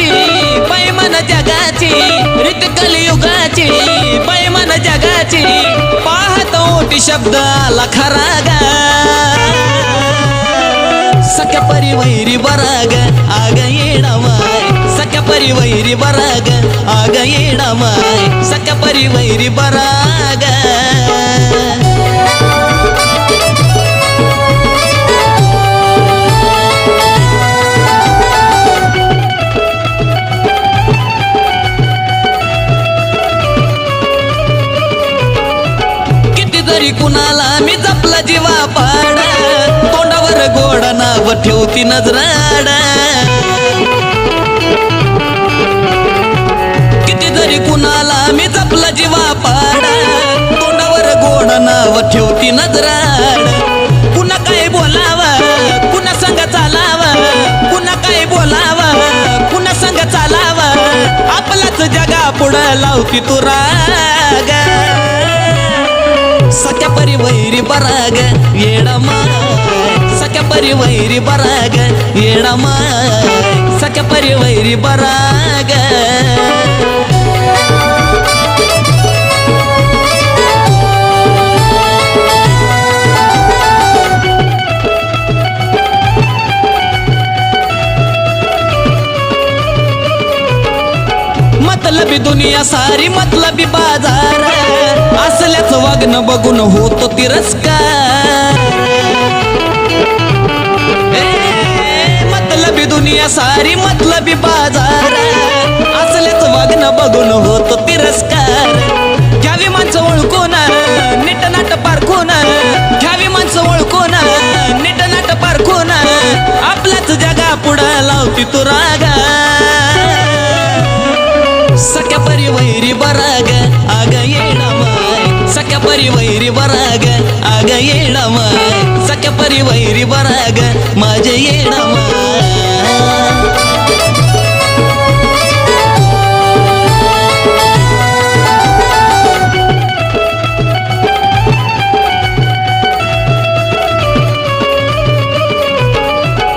पैमान जगाची रीत कलियुगाची पैमान जगाची. पाहतो ओटी शब्द आला खरा गा. सख्या परिवैरी बराग आग येणामाय सख्या परिवैरी बराग आग येणामाय सख्या परिवैरी बराग. तरी कुणाला मी जपला जीवा पाड. तोंडावर गोड नाव ठेवती नजराड. किती तरी कुणाला मी जपला जीवा पाड. तोंडावर गोड नाव ठेवती नजराड. कुणा काय बोलावा? कुणा संग चालावा? कुणा काय बोलावा? कुणा संग चालावा? आपलाच जगा पुढं लावती तू राग. सख्या परिवैरी बराग येडमाय सख्या परिवैरी बराग येडमाय सख्या परिवैरी बराग मतलबी दुनिया सारी मतलबी बाजार. असल्याच वागणं बघून होतो तिरस्कार. मतलबी दुनिया सारी मतलबी बाजार. असल्याच वागणं बघून होतो तिरस्कार. घ्यावी माणसं ओळखून नीट नाट पारखून घ्यावी माणसं ओळखून नीट नाट पारखून आपल्याच जगा पुढं लावती तू रागा. सख्या परिवैरी बराग आग येणमाय सख्या परिवैरी बराग आग येणमाय सख्या परिवैरी बराग माझे येणमाय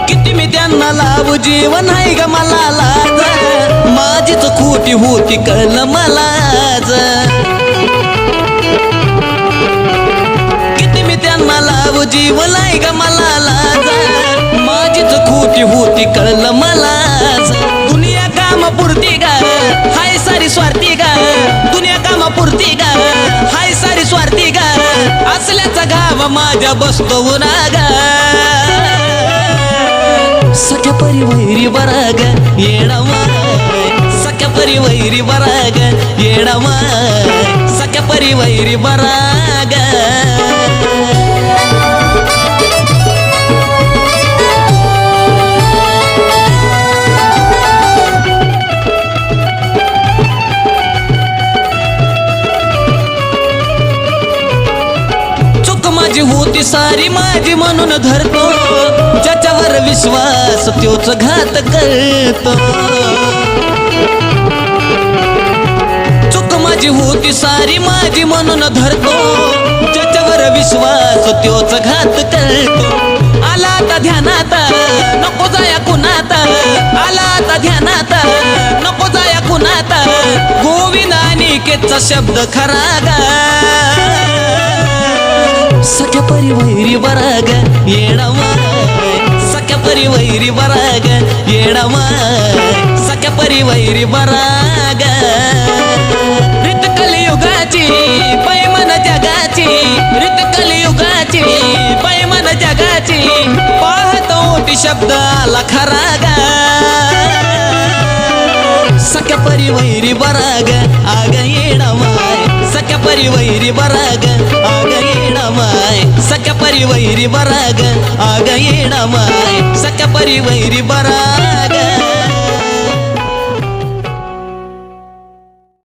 किती मी त्यांना लावू जीवन आहे ग मला लाज माझीच खोटी होती कळलं मलाच किती मी त्यांना लाव जीव लाई ग मला लाज. माझीच खोटी होती कळलं मलाच दुनिया काम पुरती गा हाय सारी स्वार्थी गा. दुनिया काम पुरती गा हाय सारी स्वार्थी गा. असल्याचा गाव माझ्या बसतो नागा सख्या परिवैरी बराग येणमाय परी वैरी बराग येणमाय सख्या परिवैरी बराग. चूक माझी होती सारी माझी म्हणून धरतो ज्याच्यावर विश्वास त्योच घात करतो. चूक माझी होती सारी माझी म्हणून धरतो. ज्याच्यावर विश्वास त्योच घात करतो. आला आता ध्यानात नको जाया कुणात. आला आता ध्यानात नको जाया कुणात. गोविंदानिकेचा केचा शब्द खरा गा. सख्या परिवैरी बराग येणमाय सख्या परिवैरी बराग येणमाय सख्या परिवैरी बराग रीत कलियुगाची पैमन जगाची पाहतो ओटी शब्द आला खरा गा सख्या परिवैरी बराग आग येणमाय सख्या परिवैरी बराग आग येणमाय सख्या परिवैरी बराग आग येणमाय सख्या परिवैरी बराग.